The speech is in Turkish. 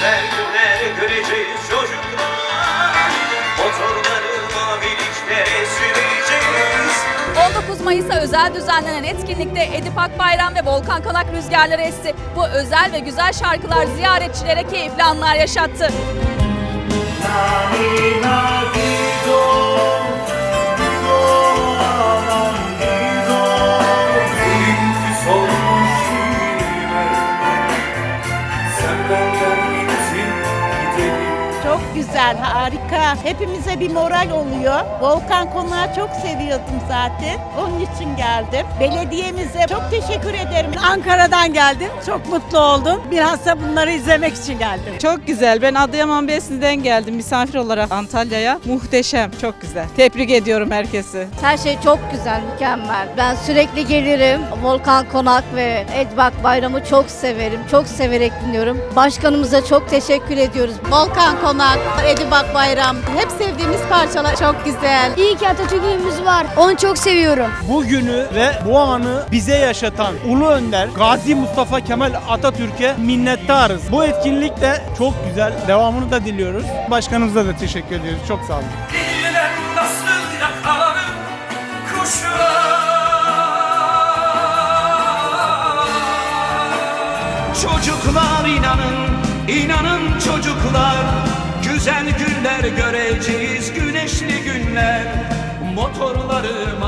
Güzel günler göreceğiz çocuklar Motorları maviliklere süreceğiz 19 Mayıs'a özel düzenlenen etkinlikte Edip Akbayram ve Volkan Konak rüzgarları esti. Bu özel ve güzel şarkılar ziyaretçilere keyifli anlar yaşattı. Küs Çok güzel, harika. Hepimize bir moral oluyor. Volkan Konağı çok seviyordum zaten. Onun için geldim. Belediyemize çok teşekkür ederim. Ankara'dan geldim. Çok mutlu oldum. Bilhassa bunları izlemek için geldim. Çok güzel. Ben Adıyaman Besni'den geldim misafir olarak Antalya'ya. Muhteşem, çok güzel. Tebrik ediyorum herkesi. Her şey çok güzel, mükemmel. Ben sürekli gelirim. Volkan Konak ve Edbak Bayramı çok severim. Çok severek dinliyorum. Başkanımıza çok teşekkür ediyoruz. Volkan Konak, Edibak Bayram. Hep sevdiğimiz parçalar çok güzel. İyi ki Atatürk'ümüz var. Onu çok seviyorum. Bugünü ve bu anı bize yaşatan Ulu Önder Gazi Mustafa Kemal Atatürk'e minnettarız. Bu etkinlik de çok güzel. Devamını da diliyoruz. Başkanımıza da teşekkür ediyoruz. Çok sağ olun. Diller nasıl yakalanır kuşlar Çocuklar inanın, inanın çocuklar güneşli günler Motorları